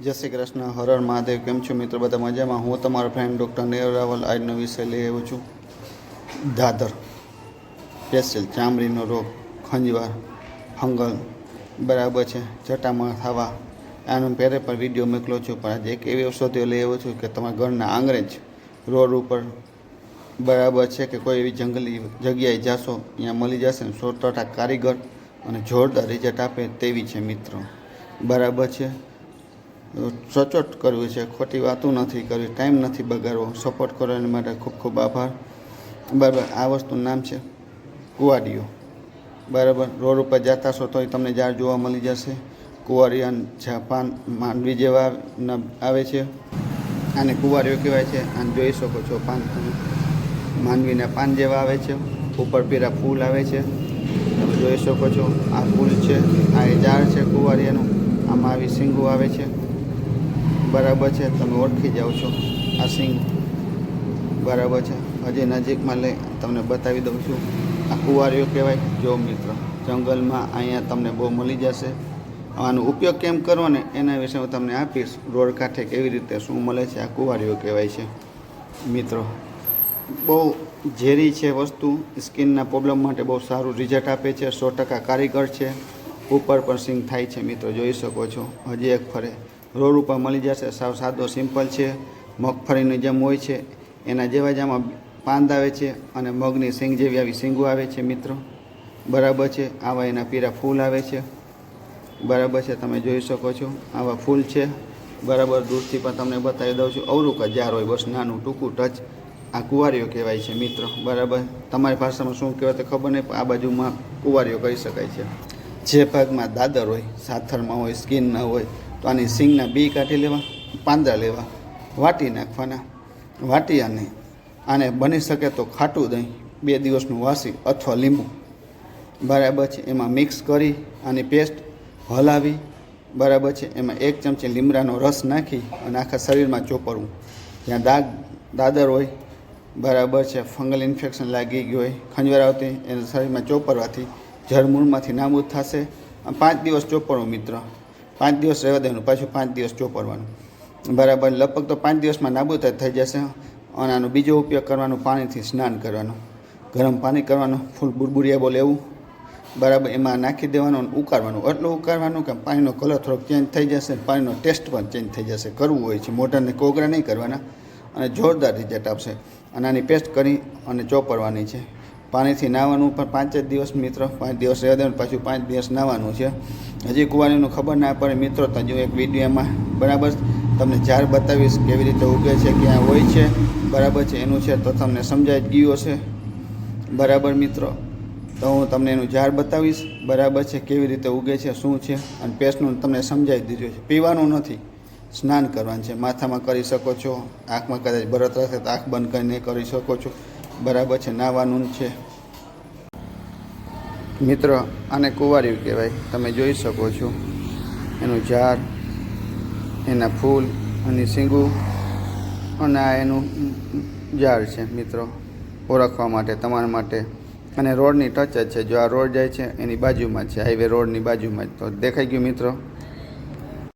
જય શ્રી કૃષ્ણ હરર મહાદેવ, કેમ છો મિત્રો? બધા મજામાં? હું તમારો ફ્રેન્ડ ડૉક્ટર નેવ રાવલ. આજનો વિષય લઈ આવ્યો છું. દાદર. પેસેલ ચામડીનો રોગ ખંજવાર હંગલ. બરાબર છે. જટામાં થવા. આનો પહેરે પણ વીડિયો મોકલો છું. પણ આજે એક એવી ઔષધિઓ લઈ આવ્યો છું કે તમારા ઘરના આંગણે જ રોડ ઉપર બરાબર છે કે કોઈ એવી જંગલી જગ્યાએ જાશો અહીંયા મળી જશે સો ટકા કારીગર અને જોરદાર રિઝલ્ટ આપે તેવી છે મિત્રો. બરાબર છે. સચોટ કરવી છે. ખોટી વાતો નથી કરવી. ટાઈમ નથી બગાડવો. સપોર્ટ કરો માટે ખૂબ ખૂબ આભાર. બરાબર, આ વસ્તુનું નામ છે કુવાડીઓ. બરાબર, રોડ ઉપર જતા છો તોય તમને ઝાડ જોવા મળી જશે. કુવારિયાન જાપાન માંડવી જેવા આવે છે. આને કુવારીઓ કહેવાય છે. આને જોઈ શકો છો પાન માંડવીના પાન જેવા આવે છે. ઉપર પીરા ફૂલ આવે છે. તમે જોઈ શકો છો. આ ફૂલ છે. આ એ ઝાડ છે કુવારિયાનું આમાં આવી સિંગો આવે છે. બરાબર છે, તમે ઓળખી જાઓ છો. આ સિંગ બરાબર છે. હજી નજીકમાં લઈ તમને બતાવી દઉં છું. આ કુંવારીઓ કહેવાય. જો મિત્ર, જંગલમાં અહીંયા તમને બહુ મળી જશે. આનો ઉપયોગ કેમ કરવો ને એના વિશે હું તમને આપીશ. રોડ કાંઠે કેવી રીતે શું મળે છે, આ કુંવારીઓ કહેવાય છે. મિત્રો, બહુ ઝેરી છે વસ્તુ. સ્કિનના પ્રોબ્લેમ માટે બહુ સારું રિઝલ્ટ આપે છે. સો ટકા કારીગર છે. ઉપર પણ સિંગ થાય છે, મિત્રો. જોઈ શકો છો. હજી એક ફરે. રોડ ઉપર મળી જશે. સાવ સાદો સિમ્પલ છે. મગફળીની જેમ હોય છે, એના જેવા જ પાંદ આવે છે અને મગની સિંગ જેવી આવી સિંગો આવે છે મિત્રો. બરાબર છે. આવા એના પીરા ફૂલ આવે છે. બરાબર છે. તમે જોઈ શકો છો. આવા ફૂલ છે. બરાબર. દૂરથી પણ તમને બતાવી દઉં છું. અવરું કજાર હોય, બસ નાનું, ટૂંકું ટચ. આ કુંવારીઓ કહેવાય છે મિત્રો. બરાબર. તમારી ભાષામાં શું કહેવાય તો ખબર નહીં, પણ આ બાજુમાં કુંવારીઓ કહી શકાય છે. જે ભાગમાં દાદર હોય, સાથરમાં હોય, સ્કિન ન હોય તો આની સિંગના બી કાઢી લેવા, પાંદડા લેવા, વાટી નાખવાના. વાટી અને આને બની શકે તો ખાટું દહીં, બે દિવસનું વાસી અથવા લીંબુ. બરાબર છે, એમાં મિક્સ કરી આની પેસ્ટ હલાવી, બરાબર છે, એમાં એક ચમચી લીમડાનો રસ નાખી અને આખા શરીરમાં ચોપડવું. જ્યાં દાગ, દાદર હોય, બરાબર છે, ફંગલ ઇન્ફેક્શન લાગી ગયું હોય ખંજવાર આવતી, એને શરીરમાં ચોપડવાથી જળમૂળમાંથી નાબૂદ થશે. પાંચ દિવસ ચોપડવું મિત્ર. પાંચ દિવસ રહેવા દેવાનું, પાછું પાંચ દિવસ ચોપડવાનું. બરાબર, લગભગ તો પાંચ દિવસમાં નાબૂદ થઈ જશે. અને આનો બીજો ઉપયોગ કરવાનો, પાણીથી સ્નાન કરવાનું. ગરમ પાણી કરવાનું, ફૂલ બુરબુરિયા બોલે એવું. બરાબર, એમાં નાખી દેવાનું અને ઉકાળવાનું. એટલું ઉકાળવાનું કે પાણીનો કલર થોડોક ચેન્જ થઈ જશે પાણીનો ટેસ્ટ પણ ચેન્જ થઈ જશે. કરવું હોય છે. મોઢાને કોગરા નહીં કરવાના અને જોરદાર રિઝલ્ટ આપશે અને આની પેસ્ટ કરી અને ચોપડવાની છે. પાણીથી નાહવાનું પણ પાંચ જ દિવસ મિત્રો, પાંચ દિવસ રહેવા દેવાનું, પાછું પાંચ દિવસ નાહવાનું છે. હજી કુવારીનું ખબર ના પડે મિત્રો, તો જો એક વિડીયોમાં બરાબર તમને ઝાડ બતાવીશ કેવી રીતે ઉગે છે, ક્યાં હોય છે, બરાબર છે, એનું છે, તો તમને સમજાઈ ગયું હશે. બરાબર મિત્રો, તો હું તમને એનું ઝાડ બતાવીશ, બરાબર છે, કેવી રીતે ઉગે છે, શું છે, અને પેસ્ટનું તમને સમજાવી દીધું છે. પીવાનું નથી, સ્નાન કરવાનું છે, માથામાં કરી શકો છો, આંખમાં કદાચ બરત રહેશે તો આંખ બંધ કરીને કરી શકો છો. બરાબર છે નાહવાનું છે. મિત્રો આને કુંવાર્યું કહેવાય, તમે જોઈ શકો છો. એનું ઝાડ, એના ફૂલ અને સિંગું અને આ એનું ઝાડ છે, મિત્રો. ઓળખવા માટે, તમારા માટે. અને રોડની ટચ જ છે, જો આ રોડ જાય છે, એની બાજુમાં છે, હાઈવે રોડની બાજુમાં જ તો દેખાઈ ગયું, મિત્રો.